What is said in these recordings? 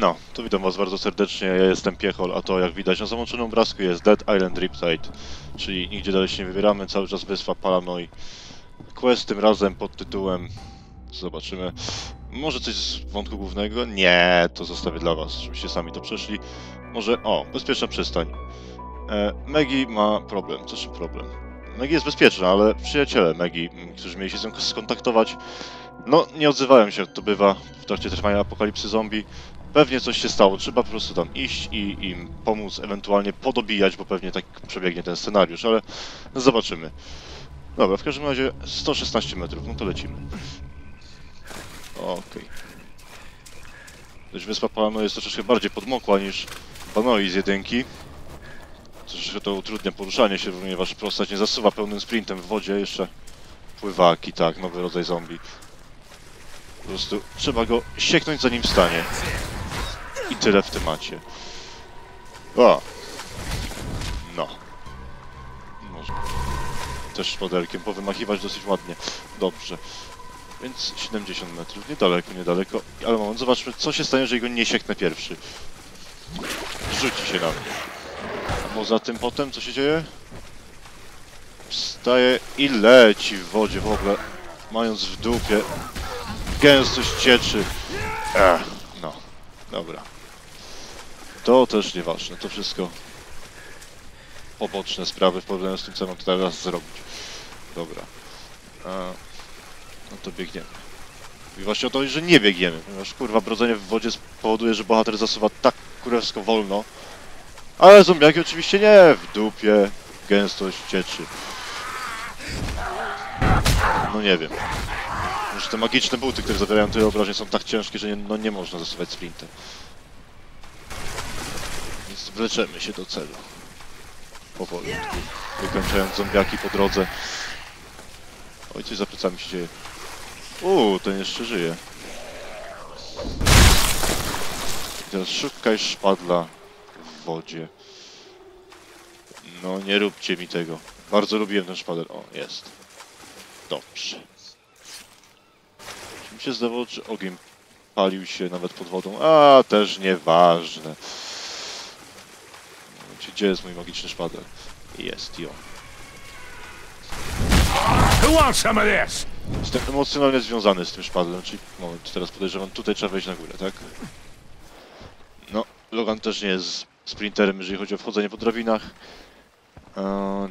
No, to witam was bardzo serdecznie, ja jestem Piechol, a to jak widać na załączonym obrazku jest Dead Island Riptide, czyli nigdzie dalej się nie wybieramy, cały czas wyspa Palanoi. Quest tym razem pod tytułem, zobaczymy, może coś z wątku głównego? Nie, to zostawię dla was, żebyście sami to przeszli. Może, o, bezpieczna przystań. E, Megi ma problem, co czym problem? Megi jest bezpieczna, ale przyjaciele Megi, m, którzy mieli się z nią skontaktować, no nie odzywają się, to bywa w trakcie trwania apokalipsy zombie. Pewnie coś się stało, trzeba po prostu tam iść i im pomóc, ewentualnie podobijać, bo pewnie tak przebiegnie ten scenariusz, ale zobaczymy. Dobra, w każdym razie 116 metrów, no to lecimy. Okej. Dość wyspa Palano jest troszeczkę bardziej podmokła niż Banoi z jedynki. Troszeczkę to utrudnia poruszanie się, ponieważ postać nie zasuwa pełnym sprintem w wodzie, jeszcze pływaki, tak, nowy rodzaj zombie. Po prostu trzeba go sieknąć zanim wstanie. I tyle w temacie. O! No. Może. Też szpadelkiem powymachiwać dosyć ładnie. Dobrze. Więc 70 metrów. Niedaleko, niedaleko. Ale moment, zobaczmy, co się stanie, jeżeli go nie sieknę pierwszy. Rzuci się na mnie. A poza tym potem, co się dzieje? Wstaje i leci w wodzie w ogóle. Mając w dupie gęstość cieczy. Ech, no, dobra. To też nieważne, to wszystko poboczne sprawy w porównaniu z tym, co mam teraz zrobić. Dobra. A, no to biegniemy. I właśnie o to, że nie biegniemy, ponieważ kurwa brodzenie w wodzie spowoduje, że bohater zasuwa tak kurewsko wolno. Ale zombiaki oczywiście nie, w dupie gęstość cieczy. No nie wiem. Może te magiczne buty, które zawierają tyle obrażeń są tak ciężkie, że nie, no nie można zasuwać sprintem. Wleczemy się do celu. Powolutku. Wykończając zombiaki po drodze. Oj, coś za plecami się dzieje. Uuu, ten jeszcze żyje. I teraz szukaj szpadla w wodzie. No, nie róbcie mi tego. Bardzo lubiłem ten szpadel. O, jest. Dobrze. Czy mi się zdawało, czy ogień palił się nawet pod wodą? A, też nieważne. Gdzie- Gdzie jest mój magiczny szpadel? Jest, jo. Jestem emocjonalnie związany z tym szpadlem, czyli moment, teraz podejrzewam, tutaj trzeba wejść na górę, tak? No, Logan też nie jest sprinterem, jeżeli chodzi o wchodzenie po drabinach. A,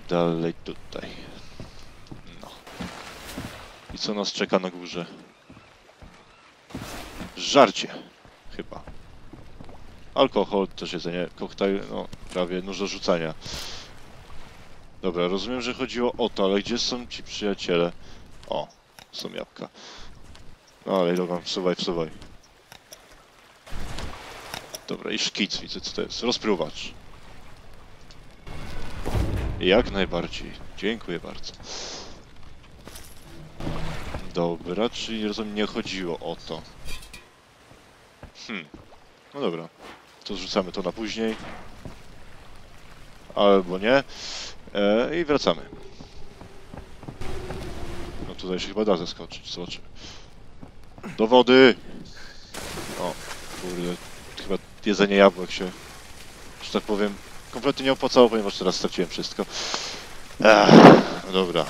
dalej tutaj. No. I co nas czeka na górze? Żarcie, chyba. Alkohol, też jedzenie, koktajl, no prawie nóż do rzucania. Dobra, rozumiem, że chodziło o to, ale gdzie są ci przyjaciele? O, są jabłka. No ale Logan, wsuwaj, wsuwaj. Dobra, i szkic widzę, co to jest. Rozpruwacz. Jak najbardziej. Dziękuję bardzo. Dobra, czyli rozumiem, nie chodziło o to. Hmm. No dobra. To zrzucamy to na później. Albo nie. E, I wracamy. No tutaj się chyba da zeskoczyć, zobaczymy. Do wody! O, kurde, chyba jedzenie jabłek się, że tak powiem, kompletnie nie opłacało, ponieważ teraz straciłem wszystko. Ech, no dobra.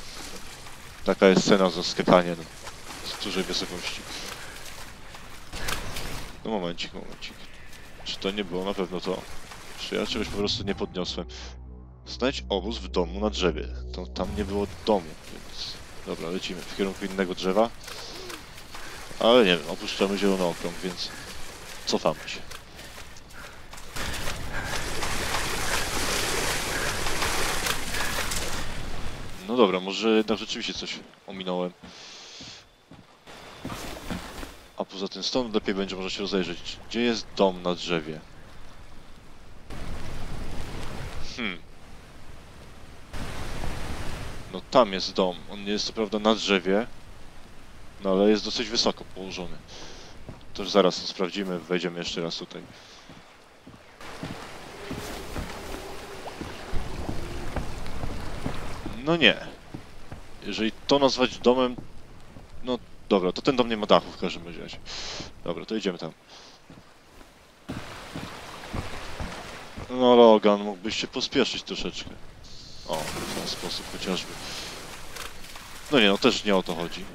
Taka jest cena za skakanie no, z dużej wysokości. No momencik, momencik. Czy to nie było na pewno to? Czy ja czegoś po prostu nie podniosłem? Znajdź obóz w domu na drzewie. To tam nie było domu, więc... Dobra, lecimy w kierunku innego drzewa. Ale nie wiem, opuszczamy zielony okrąg, więc cofamy się. No dobra, może jednak rzeczywiście coś ominąłem. A poza tym stąd lepiej będzie można się rozejrzeć. Gdzie jest dom na drzewie? Hmm. No tam jest dom. On nie jest co prawda na drzewie, no ale jest dosyć wysoko położony. To zaraz to sprawdzimy, wejdziemy jeszcze raz tutaj. No nie. Jeżeli to nazwać domem... No dobra, to ten dom nie ma dachu w każdym razie. Dobra, to idziemy tam. No Logan, mógłbyś się pospieszyć troszeczkę. O, w ten sposób chociażby. No nie, no też nie o to chodzi.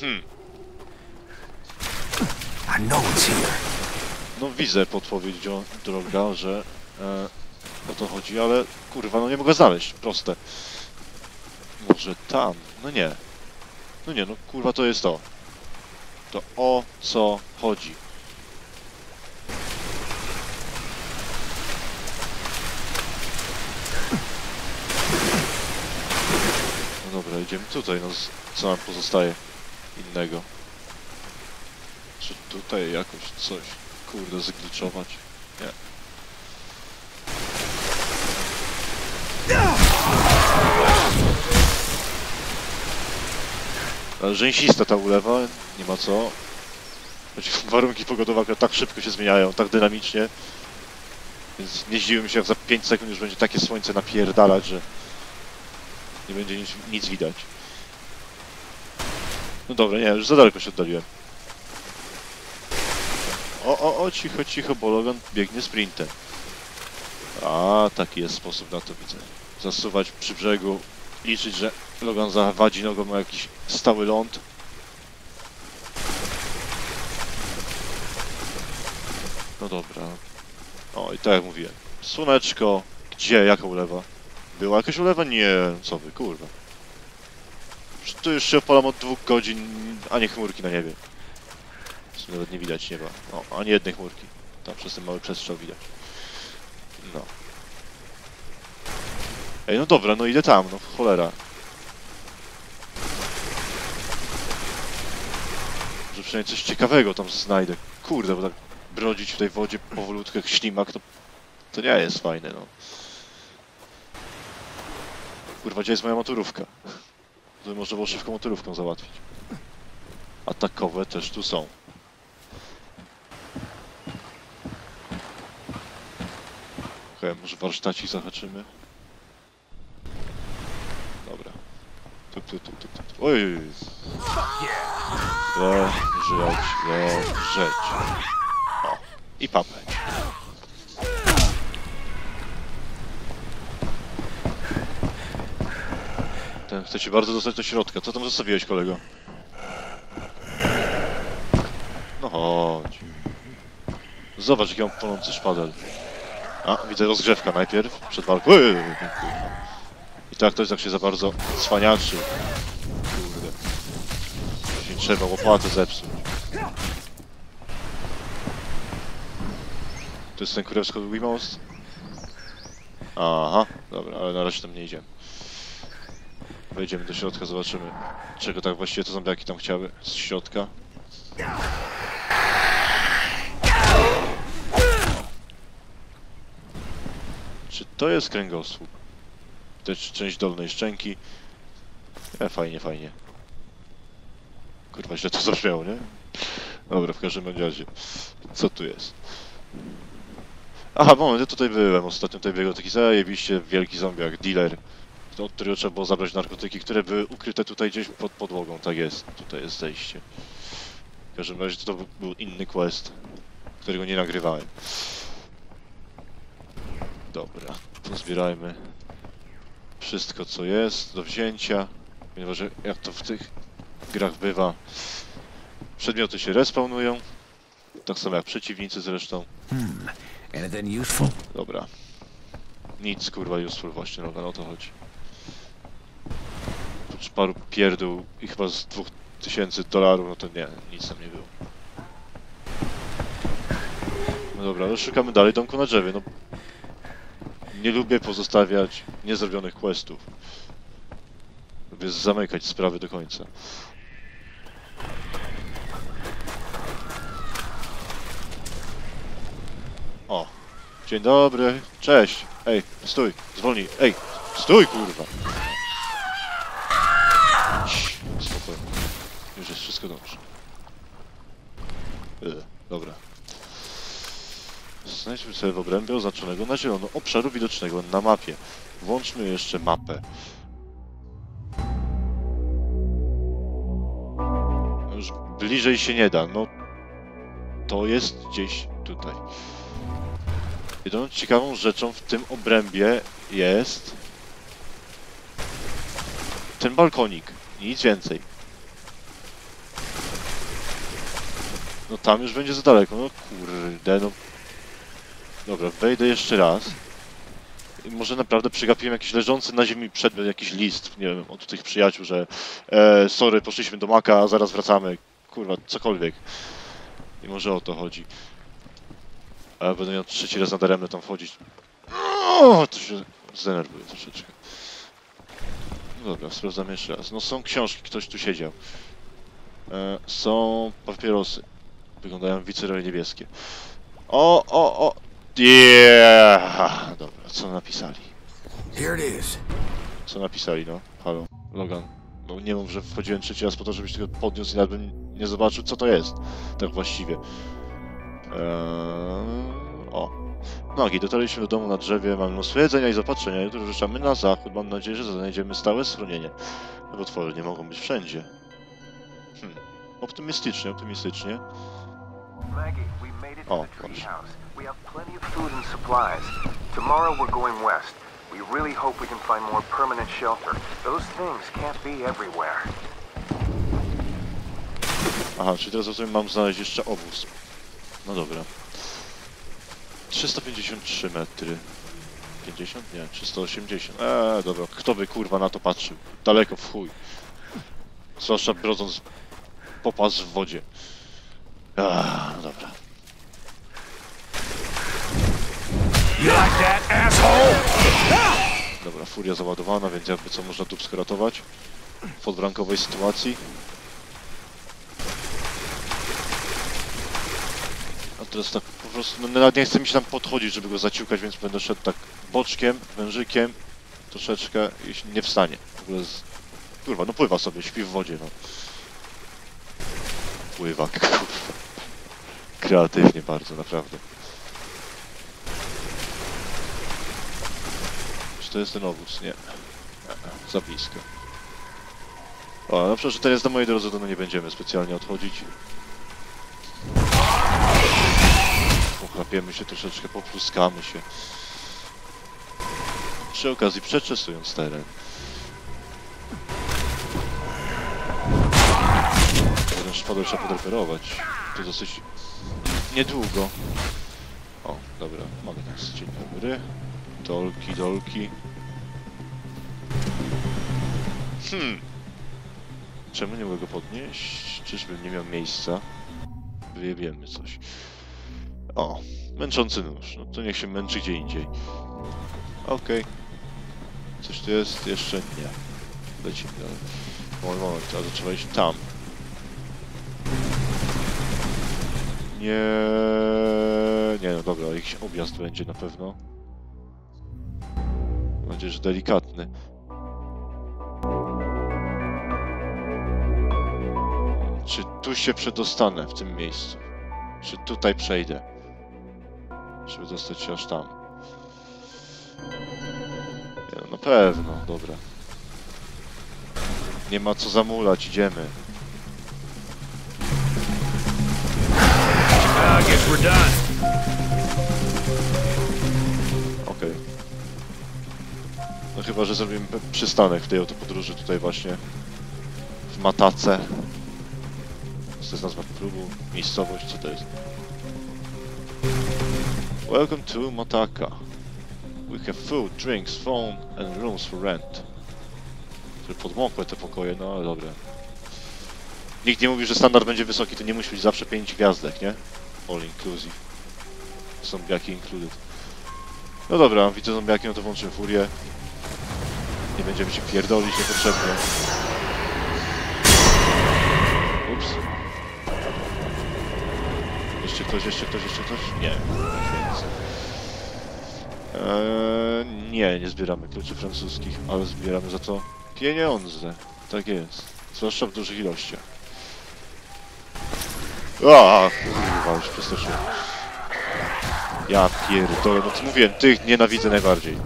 Hmm, no widzę podpowiedź dzo- droga, że e, o to chodzi, ale kurwa, no nie mogę znaleźć, proste. Może tam? No nie. No nie, no kurwa to jest to. To o co chodzi? No dobra, idziemy tutaj, no co nam pozostaje innego? Czy tutaj jakoś coś, kurde, zgliczować? Nie. Rzęsista ta ulewa, nie ma co. Choć warunki pogodowe tak szybko się zmieniają, tak dynamicznie. Więc nie zdziwiłem się, jak za 5 sekund już będzie takie słońce napierdalać, że nie będzie nic, nic widać. No dobra, nie, już za daleko się oddaliłem. O, o, o, cicho, cicho, bo Logan biegnie sprintem. A, taki jest sposób na to, widzę. Zasuwać przy brzegu, liczyć, że Logan zawadzi nogą ma jakiś stały ląd. No dobra. O, i tak jak mówiłem. Słoneczko. Gdzie? Jaka ulewa? Była jakaś ulewa? Nie, co wy, kurwa. Tu już się opalam od dwóch godzin, a nie chmurki na niebie. Nawet nie widać nieba. O, ani jednej chmurki. Tam przez ten mały przestrzał widać. No. Ej, no dobra, no idę tam, no cholera. Że przynajmniej coś ciekawego tam znajdę. Kurde, bo tak brodzić w tej wodzie powolutku jak ślimak, to, to nie jest fajne, no. Kurwa, gdzie jest moja motorówka? To można było szybką motorówką załatwić. Atakowe też tu są. Okej, może warsztacik zahaczymy? Dobra. Tu, tu, tu, tu. Oj! Leżeć, leżeć. O, i papę. Ten chce się bardzo dostać do środka. Co tam zostawiłeś, kolego? No chodź. Zobacz, jaki mam płonący szpadel. A, widzę rozgrzewka najpierw, przed walką. Ej. I tak ktoś tak się za bardzo cwaniaczy. Kurde. Później trzeba łopatę zepsuć. To jest ten królewsko-długi most? Aha, dobra, ale na razie tam nie idziemy. Wejdziemy do środka, zobaczymy, czego tak właściwie to zombiaki tam chciały z środka. Czy to jest kręgosłup? Też część dolnej szczęki. E, fajnie, fajnie. Kurwa, źle to zabrzmiało, nie? Dobra, w każdym razie. Co tu jest? Aha, moment, ja tutaj byłem. Ostatnio tutaj biegał taki zajebiście wielki zombiak, dealer. Od którego trzeba było zabrać narkotyki, które były ukryte tutaj gdzieś pod podłogą. Tak jest, tutaj jest zejście. W każdym razie to był inny quest, którego nie nagrywałem. Dobra, pozbierajmy wszystko co jest do wzięcia, ponieważ jak to w tych grach bywa, przedmioty się respawnują, tak samo jak przeciwnicy zresztą. Anything useful? Dobra. Nic kurwa useful właśnie, Logan, o to chodzi. Oprócz paru pierdół i chyba z 2000 dolarów, no to nie, nic tam nie było. No dobra, ale szukamy dalej domku na drzewie, no. Nie lubię pozostawiać niezrobionych questów. Lubię zamykać sprawy do końca. O, Dzień dobry, cześć. Ej, stój, zwolnij. Ej, stój kurwa. Spokojnie. Już jest wszystko dobrze. E, dobra. Znajdźmy sobie w obrębie oznaczonego na zielono obszaru widocznego na mapie. Włączmy jeszcze mapę. Już bliżej się nie da, no to jest gdzieś tutaj. Jedyną ciekawą rzeczą w tym obrębie jest ten balkonik. Nic więcej. No tam już będzie za daleko. No kurde, no. Dobra, wejdę jeszcze raz. Może naprawdę przegapiłem jakiś leżący na ziemi przedmiot, jakiś list, nie wiem, od tych przyjaciół, że e, sorry, poszliśmy do Maka, a zaraz wracamy. Kurwa, cokolwiek. I może o to chodzi. A ja będę miał trzeci raz nadaremne tam wchodzić. O, to się zdenerwuje troszeczkę. No dobra, sprawdzamy jeszcze raz. No są książki, ktoś tu siedział. E, są papierosy. Wyglądają wiceroje niebieskie. O, o, o! Yeah! Dobra, co napisali? Here it is. Co napisali, no? Halo, Logan. No nie mów, że wchodziłem trzeci raz po to, żebyś tego podniósł i nawet bym nie zobaczył, co to jest. Tak właściwie. Eee, o. Nogi, dotarliśmy do domu na drzewie, mamy mnóstwo jedzenia i zaopatrzenia. Jutro ruszamy na zachód. Mam nadzieję, że znajdziemy stałe schronienie. Potwory nie mogą być wszędzie. Hmm. Optymistycznie, optymistycznie. Maggie, we made it to Oh, tree gosh. house. We have plenty of food and supplies. Tomorrow we're going west. We really hope we can find more permanent shelter. Those things can't be everywhere. Aha, czyli teraz rozumiem, mam znaleźć jeszcze obóz. No dobra. 353 metry. 50? Nie, 380. Eee, dobra, kto by kurwa na to patrzył? Daleko w chuj. Zwłaszcza brodząc popas w wodzie. No dobra. Dobra, furia załadowana, więc jakby co można dupsko ratować w odbrankowej sytuacji. A teraz tak po prostu, no nawet nie chce mi się tam podchodzić, żeby go zaciukać, więc będę szedł tak boczkiem, wężykiem, troszeczkę i się nie wstanie. W ogóle z... Kurwa, no pływa sobie, śpi w wodzie, no. Pływa. Kreatywnie bardzo, naprawdę. Czy to jest ten obóz? Nie. Za blisko. O, no przecież teraz na mojej drodze to no nie będziemy specjalnie odchodzić. Pochlapiemy się troszeczkę, popluskamy się. Przy okazji przeczesując teren. Trzeba podreperować. To dosyć niedługo. O, dobra, magnes, dzień dobry. Dolki, dolki. Hmm. Czemu nie mogę go podnieść? Czyżbym nie miał miejsca? Wyjebiemy coś. O, męczący nóż. No to niech się męczy gdzie indziej. Okej. Coś tu jest? Jeszcze nie. Lecimy dalej. Moment, moment, ale trzeba iść tam. Nie, nie, no dobra, jakiś objazd będzie na pewno. Mam że delikatny. Czy tu się przedostanę w tym miejscu? Czy tutaj przejdę? Żeby dostać się aż tam. Nie, no, na pewno, dobra. Nie ma co zamulać, idziemy. Guess we're done. Okej. No chyba, że zrobimy przystanek w tej oto podróży tutaj właśnie. W Matace. Co to jest nazwa klubu? Miejscowość? Co to jest? Welcome to Mataka. We have food, drinks, phone and rooms for rent. Które podmokłe te pokoje, no ale dobra. Nikt nie mówi, że standard będzie wysoki, to nie musi być zawsze 5 gwiazdek, nie? All inclusive. Zombiaki included. No dobra, widzę zombiaki, no to włączymy furię. Nie będziemy się pierdolić niepotrzebnie. Ups. Jeszcze ktoś, jeszcze ktoś, jeszcze ktoś? Nie. Eee, nie, nie zbieramy kluczy francuskich, ale zbieramy za to pieniądze. Tak jest. Zwłaszcza w dużych ilościach. A, kurwa, już przestraszyłem. Ja pierdolę, no co mówiłem, tych nienawidzę najbardziej.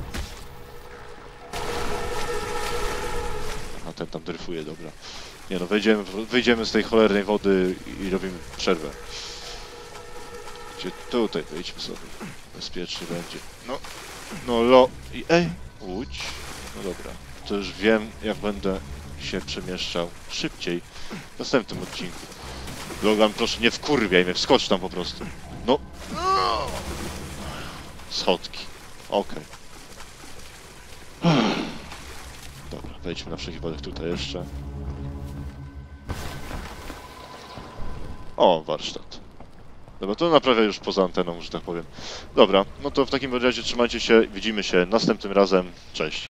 A ten tam dryfuje, dobra. Nie no, wejdziemy, wyjdziemy z tej cholernej wody i robimy przerwę. Gdzie tutaj wejdźmy sobie. Bezpiecznie będzie. No, no lo... I ej! Łódź. No dobra. To już wiem, jak będę się przemieszczał szybciej w następnym odcinku. Logan, proszę nie wkurwiaj mnie, wskocz tam po prostu. No. Schodki. Okej. Dobra, wejdźmy na wszelki wypadek tutaj jeszcze. O, warsztat. Dobra, to naprawia już poza anteną, że tak powiem. Dobra, no to w takim razie trzymajcie się, widzimy się następnym razem. Cześć.